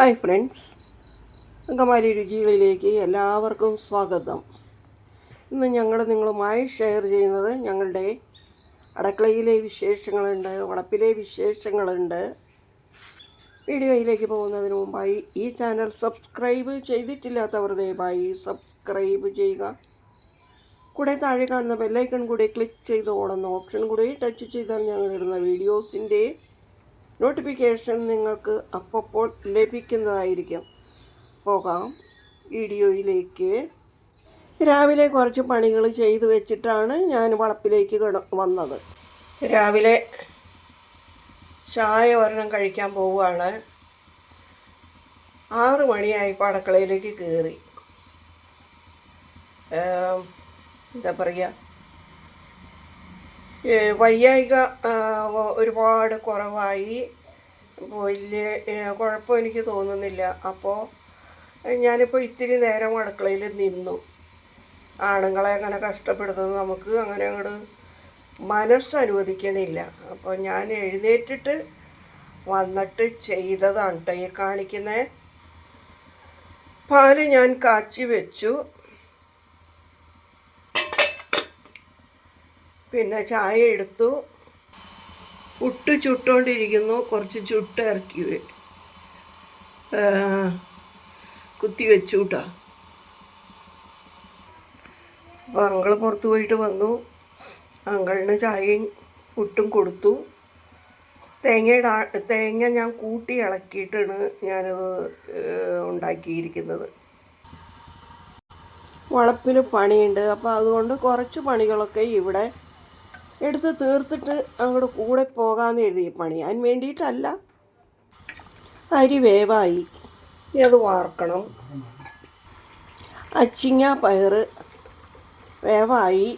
Hi friends Angamaly രുചികളിലേക്ക് എല്ലാവർക്കും സ്വാഗതം. ഇന്ന് ഞങ്ങൾ നിങ്ങളുമായി ഷെയർ ചെയ്യുന്നത് ഞങ്ങളുടെ അടുക്കളയിലെ വിശേഷങ്ങളുണ്ട് വളപ്പിലെ വിശേഷങ്ങളുണ്ട്. വീഡിയോയിലേക്ക് പോകുന്നതിന് മുമ്പായി ഈ ചാനൽ സബ്സ്ക്രൈബ് ചെയ്തിട്ടില്ലാത്തവർ ദയവായി സബ്സ്ക്രൈബ് ചെയ്യുക. കൂടെ താഴെ കാണുന്ന ബെല്ലൈക്കൺ കൂടി ക്ലിക്ക് ചെയ്ത് ഓടുന്ന ഓപ്ഷൻ കൂടി ടച്ച് ചെയ്താൽ ഞങ്ങൾ ഇടുന്ന വീഡിയോസിന്റെ നോട്ടിഫിക്കേഷൻ നിങ്ങൾക്ക് അപ്പോൾ ലഭിക്കുന്നതായിരിക്കും. പോകാം. വീഡിയോയിലേക്ക്. രാവിലെ കുറച്ച് പണികൾ ചെയ്തു വെച്ചിട്ടാണ് ഞാൻ വളപ്പിലേക്ക് വന്നത്. രാവിലെ ചായ ഒരെണ്ണം കഴിക്കാൻ പോവുകയാണ്. ആറു മണിയായപ്പോൾ അടുക്കളയിലേക്ക് കയറി. എന്താ പറയുക? വയ്യായിക ഒരുപാട് കുറവായി. വലിയ കുഴപ്പം എനിക്ക് തോന്നുന്നില്ല. അപ്പോൾ ഞാനിപ്പോൾ ഇത്തിരി നേരം അടുക്കളയിൽ നിന്നു. ആണുങ്ങളെ അങ്ങനെ കഷ്ടപ്പെടുന്നത് നമുക്ക് അങ്ങനെ അങ്ങോട്ട് മനസ്സ് അനുവദിക്കണില്ല. അപ്പോൾ ഞാൻ എഴുന്നേറ്റിട്ട് വന്നിട്ട് ചെയ്തതാണ് കേട്ടോ ഈ കാണിക്കുന്നത് പാൽ ഞാൻ കാച്ചി വെച്ചു. പിന്നെ ചായ എടുത്തു. ഉട്ട് ചുട്ടുകൊണ്ടിരിക്കുന്നു കുറച്ച് ചുട്ട് ഇറക്കി കുത്തി വെച്ചു കേട്ടോ അപ്പോൾ അങ്കൾ പുറത്ത് പോയിട്ട് വന്നു. അങ്കളിന് ചായയും പുട്ടും കൊടുത്തു. തേങ്ങയുടെ തേങ്ങ ഞാൻ കൂട്ടി ഇളക്കിയിട്ടാണ് ഞാനത് ഉണ്ടാക്കിയിരിക്കുന്നത്. വളപ്പിൽ പണിയുണ്ട്. അപ്പോൾ അതുകൊണ്ട് കുറച്ച് പണികളൊക്കെ ഇവിടെ എടുത്ത് തീർത്തിട്ട് അങ്ങോട്ട് കൂടെ പോകാമെന്ന് എഴുതി പണി. പണിയാൻ വേണ്ടിയിട്ടല്ല. അരി വേവായി. ഇനി അത് വാർക്കണം. അച്ചിങ്ങ പയർ വേവായി.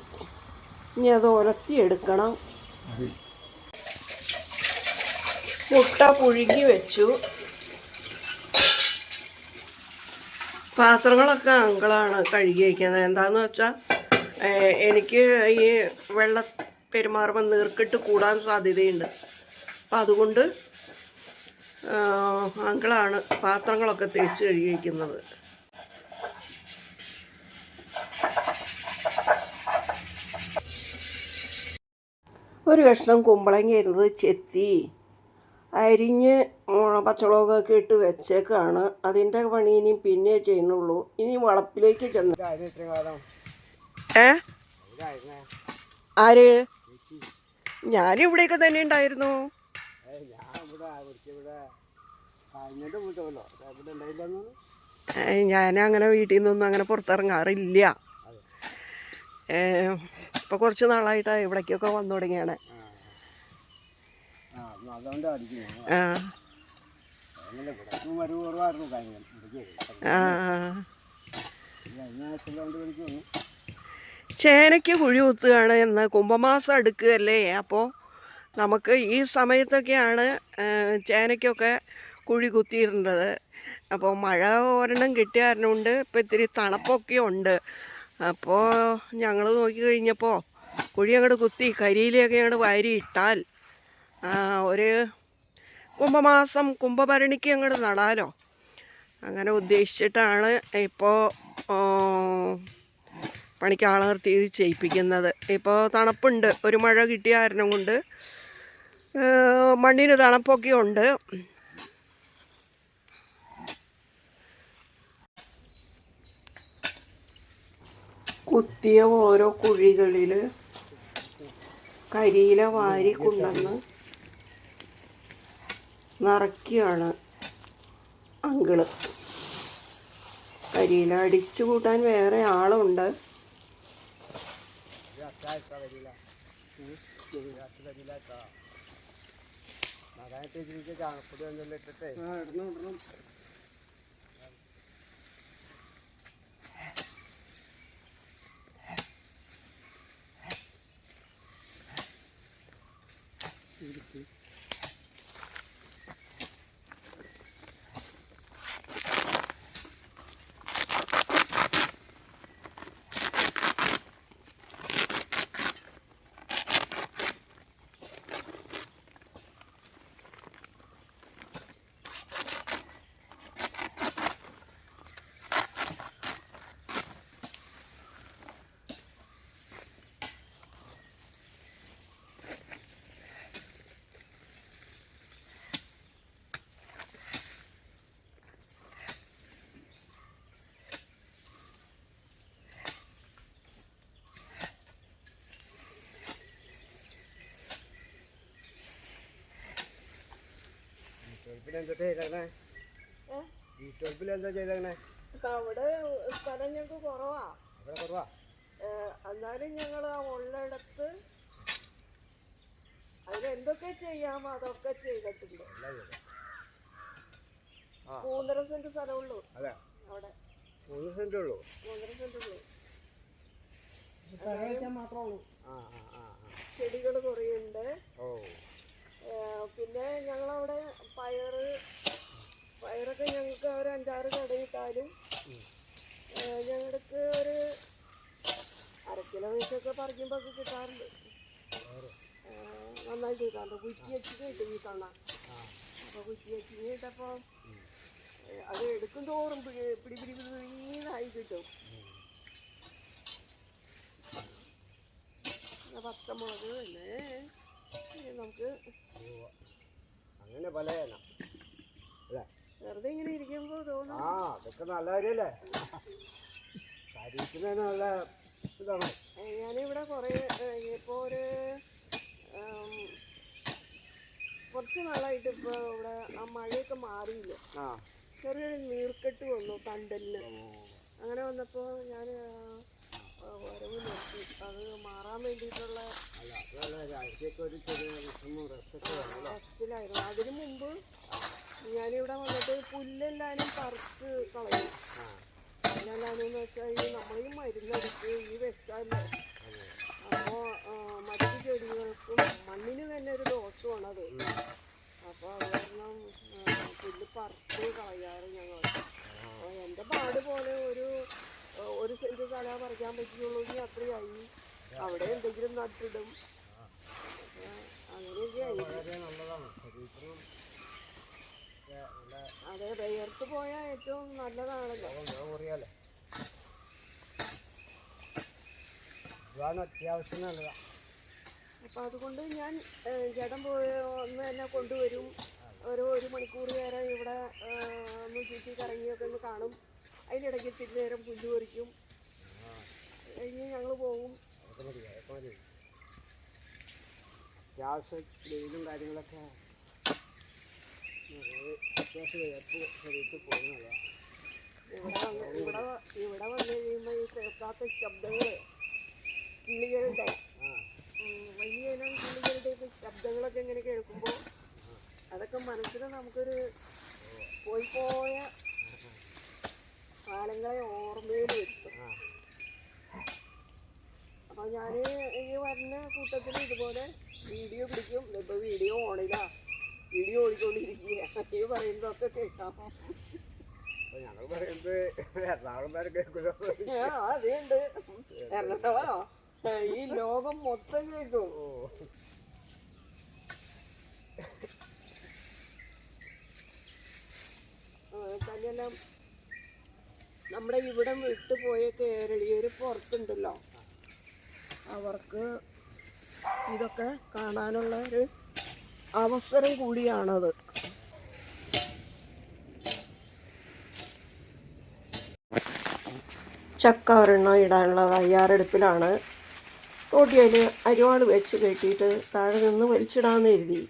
ഇനി അത് ഉലത്തിയെടുക്കണം മുട്ട പുഴുങ്ങി വെച്ചു. പാത്രങ്ങളൊക്കെ അങ്കളാണ് കഴുകി വയ്ക്കുന്നത് എന്താണെന്ന് വെച്ചാൽ എനിക്ക് ഈ വെള്ള പെരുമാറുമ്പോൾ നീർക്കിട്ട് കൂടാൻ സാധ്യതയുണ്ട്. അപ്പം അതുകൊണ്ട് അങ്കളാണ് പാത്രങ്ങളൊക്കെ തേച്ച് കഴുകി വയ്ക്കുന്നത് ഒരു കഷ്ണം കുമ്പളങ്ങ ഇരുന്നത് ചെത്തി അരിഞ്ഞ് പച്ചമുളകൊക്കെ ഇട്ട് വെച്ചേക്കാണ്. അതിന്റെ പണി ഇനി പിന്നെ ചെയ്യുന്നുള്ളൂ. ഇനി വളപ്പിലേക്ക് ചെന്ന് ഏ? ആര്? ഞാനിവിടെയൊക്കെ തന്നെ ഉണ്ടായിരുന്നു. ഞാൻ അങ്ങനെ വീട്ടിൽ നിന്നൊന്നും അങ്ങനെ പുറത്തിറങ്ങാറില്ല. ഇപ്പൊ കുറച്ച് നാളായിട്ടാ ഇവിടേക്കൊക്കെ വന്നു തുടങ്ങിയാണ്. ആ ആ ചേനയ്ക്ക് കുഴി കുത്തുകയാണ് എന്ന് കുംഭമാസം അടുക്കുകയല്ലേ? അപ്പോൾ നമുക്ക് ഈ സമയത്തൊക്കെയാണ് ചേനയ്ക്കൊക്കെ കുഴി കുത്തിയിരുന്നത്. അപ്പോൾ മഴ ഒരെണ്ണം കിട്ടിയ കാരണം കൊണ്ട് ഇപ്പോൾ ഇത്തിരി തണുപ്പൊക്കെ ഉണ്ട്. അപ്പോൾ ഞങ്ങൾ നോക്കി കഴിഞ്ഞപ്പോൾ കുഴി അങ്ങോട്ട് കുത്തി കരിയിലൊക്കെ അങ്ങോട്ട് വാരി ഇട്ടാൽ ഒരു കുംഭമാസം കുംഭഭരണിക്ക് അങ്ങോട്ട് നടാലോ. അങ്ങനെ ഉദ്ദേശിച്ചിട്ടാണ് ഇപ്പോൾ പണിക്ക് ആളെ നിർത്തി ഇത് ചെയ്യിപ്പിക്കുന്നത്. ഇപ്പോൾ തണുപ്പുണ്ട്. ഒരു മഴ കിട്ടിയ കാരണം കൊണ്ട് മണ്ണിന് തണുപ്പൊക്കെ ഉണ്ട്. കുത്തിയ ഓരോ കുഴികളിൽ കരിയില വാരി കൊണ്ടുവന്ന് നിറയ്ക്കുകയാണ് അങ്കിൾ. കരിയില അടിച്ചു കൂട്ടാൻ വേറെ ആളുണ്ട്. അതായത് ഇതിലേക്ക് ചാണപ്പൊടി എന്തെല്ലാം ഇട്ടിട്ട് എന്താ അവിടെ സ്ഥലം ഞങ്ങൾക്ക് കുറവാ. അവിടെ കുറവാ? എന്നാലും ഞങ്ങൾ ആ ഉള്ളിടത്ത് അതിലെന്തൊക്കെ ചെയ്യാമോ അതൊക്കെ ചെയ്തിട്ടുണ്ട്. മൂന്നര സെന്റ് സ്ഥലമുള്ളൂ അതെ. അവിടെ. മൂന്ന് സെന്റേ ഉള്ളൂ. മൂന്നര സെന്റ് ഉള്ളൂ. മാത്രമേ ഉള്ളൂ. ആ ആ ആ ആ. ചെടികൾ കുറേ ഓ. ഏ, പിന്നെ ഞങ്ങളവിടെ പയറ് പയറൊക്കെ ഞങ്ങൾക്ക് ഒരു അഞ്ചാറ് കടയിട്ടാലും ഞങ്ങൾക്ക് ഒരു അര കിലോ വെച്ചൊക്കെ പറിക്കുമ്പോൾ ഒക്കെ കിട്ടാറുണ്ട്. നന്നായി കിട്ടാറുണ്ട്. കുറ്റി വെച്ച് കിട്ടും ഈ തവണ അപ്പോൾ കുറ്റി വെച്ച് കിട്ടപ്പോൾ അത് എടുക്കും തോറും പിടി പിടി പിടി പിടിന്നായി കിട്ടും. പച്ചമുളക് പിന്നെ നമുക്ക്. അങ്ങനെ പല. അല്ലേ? വെറുതെ ഇങ്ങനെ ഇരിക്കുമ്പോൾ തോന്നും. ആ അതൊക്കെ നല്ല കാര്യമല്ലേ ശരീരത്തിന് നല്ല ഇതാണ്. ഞാനിവിടെ കുറേ ഇപ്പോൾ ഒരു കുറച്ച് നാളായിട്ട് ഇപ്പോൾ ഇവിടെ ആ മഴയൊക്കെ മാറിയില്ല? ചെറിയൊരു നീർക്കെട്ട് വന്നു തണ്ടലിന് അങ്ങനെ വന്നപ്പോൾ ഞാൻ വരവ് നിർത്തി അത് മാറാൻ വേണ്ടിയിട്ടുള്ള അല്ല അതല്ല രാഴ്ചയൊക്കെ ഒരു ചെറിയ വിഷമം റെസ്റ്റൊക്കെ വേണം അവസ്ഥയിലായിരുന്നു അതിനു മുമ്പ് ഞാനിവിടെ വന്നിട്ട് പുല്ലെല്ലാനും പറിച്ച് കളയും. പുല്ലെല്ലാനും വെച്ചാൽ ഈ നമ്മൾ ഈ മരുന്നടിച്ച് ഈ അതെ അപ്പോൾ മറ്റു ചെടികൾക്കും മണ്ണിന് തന്നെ ഒരു ദോഷമാണത്. അപ്പോൾ അത് കാരണം പുല്ല് പറിച്ച് കളയാറ് ഞങ്ങൾ എന്റെ പാട് പോലെ ഒരു ഒരു സെന്റ് സ്ഥലം പറിക്കാൻ പറ്റുള്ളൂ അത്രയായി അവിടെ എന്തെങ്കിലും നട്ടിടും. അങ്ങനെയൊക്കെ നല്ലതാണ്. അതെ വിയർത്ത് പോയാൽ ഏറ്റവും നല്ലതാണല്ലോ. ഇതാണ് അത്യാവശ്യം നല്ലതാ. അപ്പം അതുകൊണ്ട് ഞാൻ ഏ, ചേട്ടൻ പോയ ഒന്ന് എന്നെ കൊണ്ടുവരും. ഒരു ഒരു മണിക്കൂർ നേരം ഇവിടെ ഒന്ന് ചുറ്റി കറങ്ങിയൊക്കെ ഒന്ന് കാണും. അതിനിടയ്ക്ക് ഇത്തിരി നേരം പുല്ല് പറിക്കും കഴിഞ്ഞ് ഞങ്ങൾ പോകും അതൊക്കെ മതി അതൊക്കെ മതി അത്യാവശ്യം വെയിലും കാര്യങ്ങളൊക്കെ അത്യാവശ്യം വിയർപ്പ് ശരീരത്തിൽ പോകുന്നതാണ് ഇവിടെ ഇവിടെ വന്ന് കഴിയുമ്പോൾ ഈ കേൾക്കാത്ത ശബ്ദങ്ങൾ കിളികളുടെ വലിയ ഇനം കിളികളുടെയൊക്കെ ശബ്ദങ്ങളൊക്കെ ഇങ്ങനെ കേൾക്കുമ്പോൾ അതൊക്കെ മനസ്സിൽ നമുക്കൊരു പോയി പോയ കാലങ്ങളെ ഓർമ്മയിൽ വരുത്തും. അപ്പോൾ ഞാൻ ഈ വരുന്ന കൂട്ടത്തിൽ ഇതുപോലെ വീഡിയോ പിടിക്കും. ഇപ്പോൾ വീഡിയോ ഓണിലാ. വീഡിയോ ഓടിക്കൊണ്ടിരിക്കുക ഈ പറയുന്നതൊക്കെ കേൾക്കാം ഞങ്ങൾ പറയുന്നത് എറണാകുളം വരെ കേൾക്കുമല്ലോ അതുണ്ട് എറണാകുളോ? ഈ ലോകം മൊത്തം കേൾക്കും. കല്യാണം നമ്മുടെ ഇവിടം വിട്ടുപോയ കേരളീയർ പുറത്തുണ്ടല്ലോ. അവർക്ക് ഇതൊക്കെ കാണാനുള്ള ഒരു അവസരം കൂടിയാണത്. ചക്ക ഒരെണ്ണം ഇടാനുള്ള തയ്യാറെടുപ്പിലാണ്. തോട്ടിയിൽ അരിവാൾ വെച്ച് കെട്ടിയിട്ട് താഴെ നിന്ന് വലിച്ചിടാമെന്ന് എഴുതി.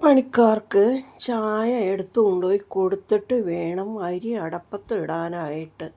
പണിക്കാർക്ക് ചായ എടുത്തു കൊണ്ടുപോയി കൊടുത്തിട്ട് വേണം അരി അടപ്പത്ത് ഇടാനായിട്ട്.